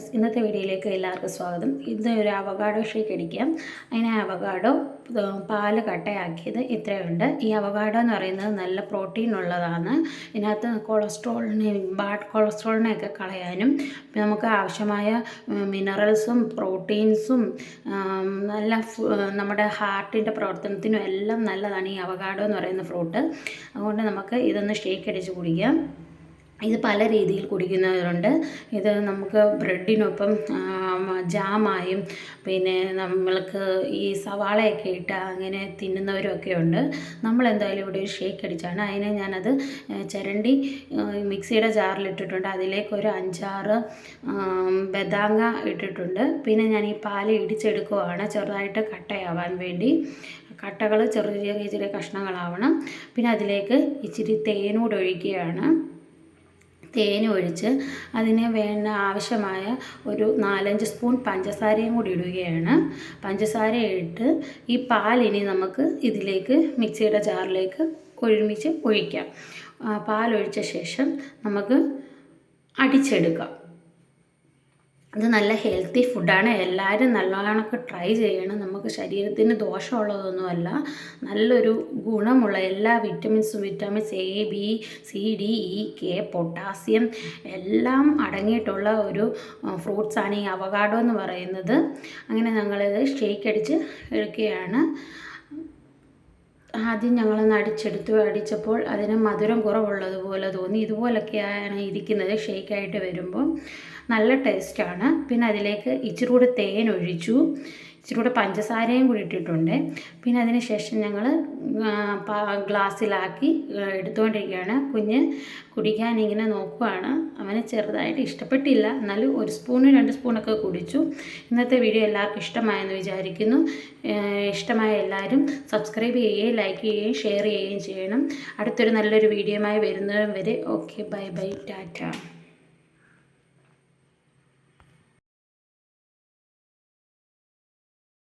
Friends ഇന്നത്തെ വീഡിയോയിലേക്ക് എല്ലാവർക്കും സ്വാഗതം. ഇന്ന് ഒരു അവഗാഡോ ഷേക്ക് അടിക്കാം. അതിന് അവഗാഡോ പാൽ കട്ടയാക്കിയത് ഇത്രയുണ്ട്. ഈ അവഗാഡോ എന്ന് പറയുന്നത് നല്ല പ്രോട്ടീൻ ഉള്ളതാണ്. ഇതിനകത്ത് കൊളസ്ട്രോളിനെ ബാഡ് കൊളസ്ട്രോളിനെയൊക്കെ കളയാനും പിന്നെ നമുക്ക് ആവശ്യമായ മിനറൽസും പ്രോട്ടീൻസും നല്ല നമ്മുടെ ഹാർട്ടിന്റെ പ്രവർത്തനത്തിനും എല്ലാം നല്ലതാണ് ഈ അവഗാഡോ എന്ന് പറയുന്ന ഫ്രൂട്ട്. അതുകൊണ്ട് നമുക്ക് ഇതൊന്ന് ഷേക്ക് അടിച്ച് കുടിക്കാം. ഇത് പല രീതിയിൽ കുടിക്കുന്നവരുണ്ട്. ഇത് നമുക്ക് ബ്രെഡിനൊപ്പം ജാമായും പിന്നെ നമ്മൾക്ക് ഈ സവാളയൊക്കെ ഇട്ട് അങ്ങനെ തിന്നുന്നവരൊക്കെ ഉണ്ട്. നമ്മൾ എന്തായാലും ഇവിടെ ഒരു ഷേക്ക് അടിച്ചാണ്. അതിന് ഞാനത് ചിരണ്ടി മിക്സിയുടെ ജാറിലിട്ടിട്ടുണ്ട്. അതിലേക്ക് ഒരു അഞ്ചാറ് ബദാങ്ങ ഇട്ടിട്ടുണ്ട്. പിന്നെ ഞാൻ ഈ പാൽ ഇടിച്ചെടുക്കുവാണ്. ചെറുതായിട്ട് കട്ടയാവാൻ വേണ്ടി. കട്ടകൾ ചെറിയ ചെറിയ ചെറിയ കഷ്ണങ്ങളാവണം. പിന്നെ അതിലേക്ക് ഇച്ചിരി തേനൂടെ ഒഴിക്കുകയാണ് തേൻ ഒഴിച്ച് അതിന് വേണ്ട ആവശ്യമായ ഒരു നാലഞ്ച് സ്പൂൺ പഞ്ചസാരയും കൂടി ഇടുകയാണ്. പഞ്ചസാര ഇട്ട് ഈ പാലിനി നമുക്ക് ഇതിലേക്ക് മിക്സിയുടെ ജാറിലേക്ക് ഒരുമിച്ച് ഒഴിക്കാം. പാലൊഴിച്ച ശേഷം നമുക്ക് അടിച്ചെടുക്കാം. ഇത് നല്ല ഹെൽത്തി ഫുഡാണ്. എല്ലാവരും നല്ലവണ്ണമൊക്കെ ട്രൈ ചെയ്യണം. നമുക്ക് ശരീരത്തിന് ദോഷമുള്ളതൊന്നുമല്ല. നല്ലൊരു ഗുണമുള്ള എല്ലാ വിറ്റമിൻസും vitamins A B C D E K potassium എല്ലാം അടങ്ങിയിട്ടുള്ള ഒരു ഫ്രൂട്ട്സാണ് ഈ അവകാഡോ എന്ന് പറയുന്നത്. അങ്ങനെ ഞങ്ങളിത് ഷേക്ക് അടിച്ച് എടുക്കുകയാണ്. ആദ്യം ഞങ്ങളൊന്ന് അടിച്ചെടുത്തു. അടിച്ചപ്പോൾ അതിന് മധുരം കുറവുള്ളതുപോലെ തോന്നി. ഇതുപോലൊക്കെയാണ് ഇരിക്കുന്നത് ഷേക്കായിട്ട് വരുമ്പോൾ നല്ല ടേസ്റ്റാണ് പിന്നെ അതിലേക്ക് ഇച്ചിരി കൂടെ തേൻ ഒഴിച്ചു. ഇച്ചിരി കൂടെ പഞ്ചസാരയും കൂടി ഇട്ടിട്ടുണ്ട്. പിന്നെ അതിന് ശേഷം ഞങ്ങൾ ഗ്ലാസ്സിലാക്കി എടുത്തുകൊണ്ടിരിക്കുകയാണ് കുഞ്ഞ് കുടിക്കാൻ ഇങ്ങനെ നോക്കുവാണ്. അവന് ചെറുതായിട്ട് ഇഷ്ടപ്പെട്ടില്ല. എന്നാലും ഒരു സ്പൂണ് രണ്ട് സ്പൂണൊക്കെ കുടിച്ചു. ഇന്നത്തെ വീഡിയോ എല്ലാവർക്കും ഇഷ്ടമായെന്ന് വിചാരിക്കുന്നു. ഇഷ്ടമായ എല്ലാവരും സബ്സ്ക്രൈബ് ചെയ്യുകയും ലൈക്ക് ചെയ്യുകയും ഷെയർ ചെയ്യുകയും ചെയ്യണം. അടുത്തൊരു നല്ലൊരു വീഡിയോയുമായി വരുന്നതും വരെ. Okay bye bye tata.